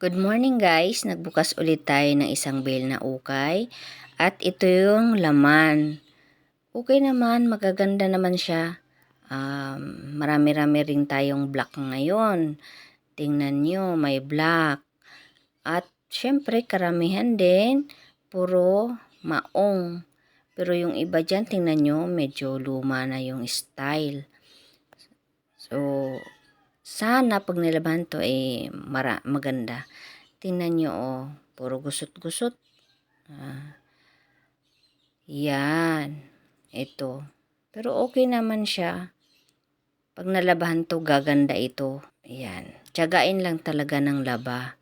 Good morning guys! Nagbukas ulit tayo ng isang bale na ukay. At ito yung laman. Okay naman, magaganda naman siya. Um, marami-rami rin tayong black ngayon. Tingnan nyo, may black. At syempre, karamihan din, puro maong. Pero yung iba dyan, tingnan nyo, medyo luma na yung style. So, sana pag nilaban to eh mara, maganda. Tingnan nyo oh, puro gusot-gusot. Ah, yan. Ito. Pero okay naman siya. Pag nalabahan to, gaganda ito. Yan. Tiyagain lang talaga ng laba.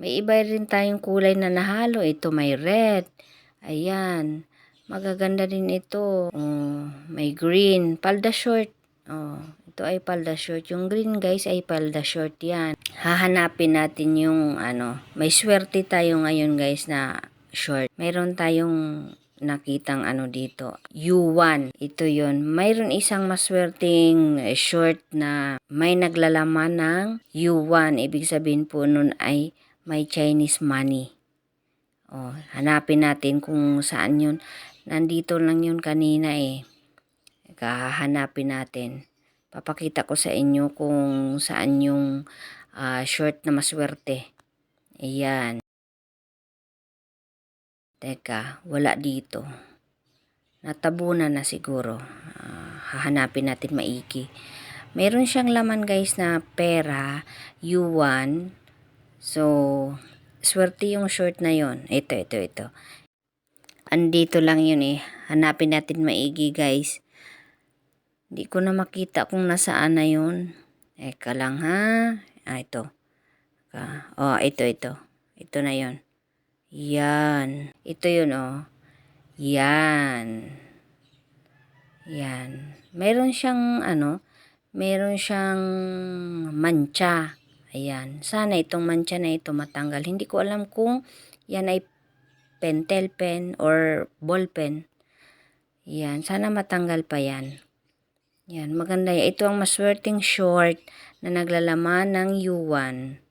May iba rin tayong kulay na nahalo. Ito may red. Ayan. Magaganda din ito. Oh, may green. Palda short. Oh, ito ay palda short. Yung green guys ay palda short yan. Hahanapin natin yung ano. May swerte tayo ngayon guys na short. Mayroon tayong nakitang ano dito. U1. Ito yon Mayroon isang maswerteng eh, short na may naglalaman ng U1. Ibig sabihin po nun ay may Chinese money. Oh, hanapin natin kung saan yun. Nandito lang yun kanina eh. Kahanapin natin. Papakita ko sa inyo kung saan yung ah, short na maswerte. Ayan. Teka, wala dito. Natabunan na siguro. Ah, hahanapin natin maiki. Meron siyang laman guys na pera, U1. So, swerte yung short na yon. Ito, ito, ito. Andito lang yun eh. Hanapin natin maigi guys. Hindi ko na makita kung nasaan na yun. Eka lang ha. Ah, ito. Ah, oh, ito, ito. Ito na yon. Yan. Ito yun, oh. Yan. Yan. Meron siyang, ano, meron siyang mancha. Ayan. Sana itong mancha na ito matanggal. Hindi ko alam kung yan ay pentel pen or ball pen. Yan. Sana matanggal pa yan. Yan. Maganda yan. Ito ang maswerteng short na naglalaman ng U1.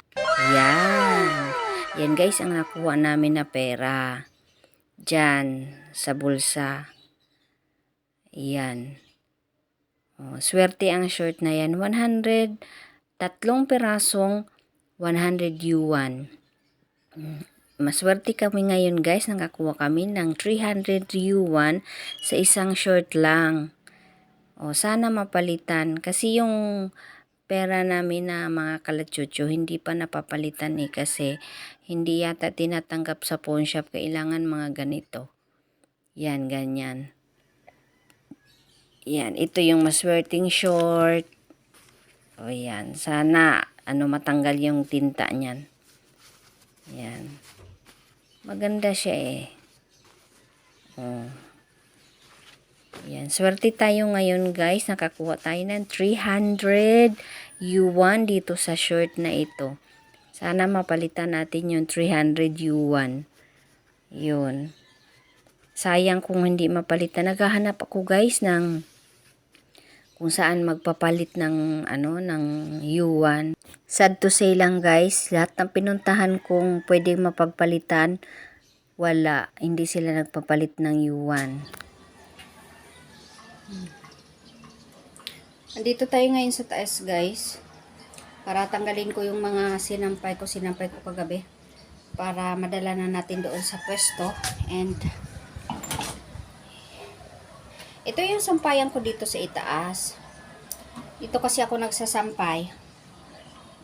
Yan. Yan guys ang nakuha namin na pera. Diyan sa bulsa. Yan. Oh, swerte ang short na yan. 100, tatlong pirasong 100 yuan. Maswerte kami ngayon guys. Nakakuha kami ng 300 yuan sa isang short lang. O, sana mapalitan. Kasi yung pera namin na mga kalachucho, hindi pa napapalitan eh kasi hindi yata tinatanggap sa pawn shop. Kailangan mga ganito. Yan, ganyan. Yan, ito yung maswerteng short. O yan, sana ano matanggal yung tinta niyan. Yan. Maganda siya eh. Oh. Yan, swerte tayo ngayon guys. Nakakuha tayo ng 300 yuan dito sa short na ito. Sana mapalitan natin yung 300 yuan. Yun. Sayang kung hindi mapalitan. Naghahanap ako guys ng kung saan magpapalit ng ano ng yuan. Sad to say lang guys, lahat ng pinuntahan kong pwedeng mapagpalitan, wala, hindi sila nagpapalit ng yuan. Andito tayo ngayon sa taas guys. Para tanggalin ko yung mga sinampay ko, sinampay ko kagabi. Para madala na natin doon sa pwesto. And ito yung sampayan ko dito sa itaas. Dito kasi ako nagsasampay.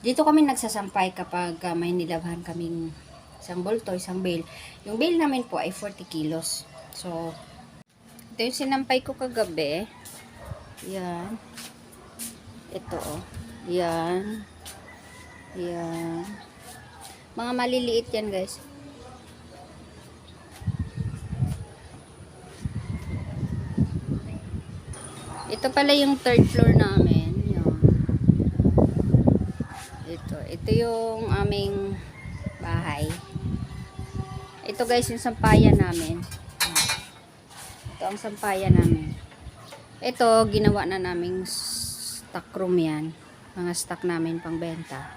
Dito kami nagsasampay kapag uh, may nilabhan kaming isang bolto, isang bale. Yung bale namin po ay 40 kilos. So, ito yung sinampay ko kagabi. Yan. Ito oh. Yan. Yan. Mga maliliit yan guys. Ito pala yung third floor namin. Yan. Ito. Ito yung aming bahay. Ito guys yung sampayan namin. Ito ang sampayan namin. Ito, ginawa na naming stock room yan. Mga stock namin pang benta.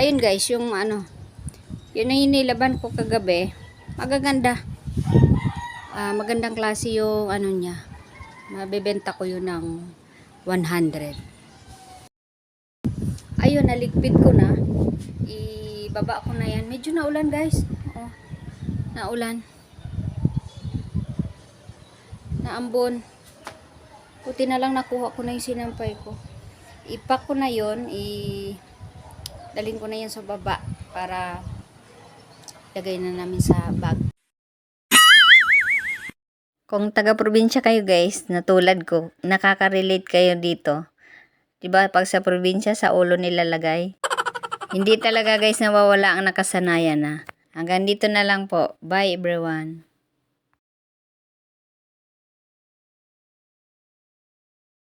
Ayun guys, yung ano, yun na yung nilaban ko kagabi. Magaganda. Ah, magandang klase yung ano niya. Mabebenta ko yun ng 100. Ayun, naligpit ko na. Ibaba ko na yan. Medyo naulan guys. Oo. Naulan. Naambon. Puti na lang nakuha ko na yung sinampay ko. Ipak ko na yon i dalhin ko na yan sa baba para lagay na namin sa bag. Kung taga-probinsya kayo guys, na tulad ko, nakaka-relate kayo dito. 'Di ba pag sa probinsya, sa ulo nilalagay. Hindi talaga guys nawawala ang nakasanayan na. Hanggang dito na lang po. Bye everyone.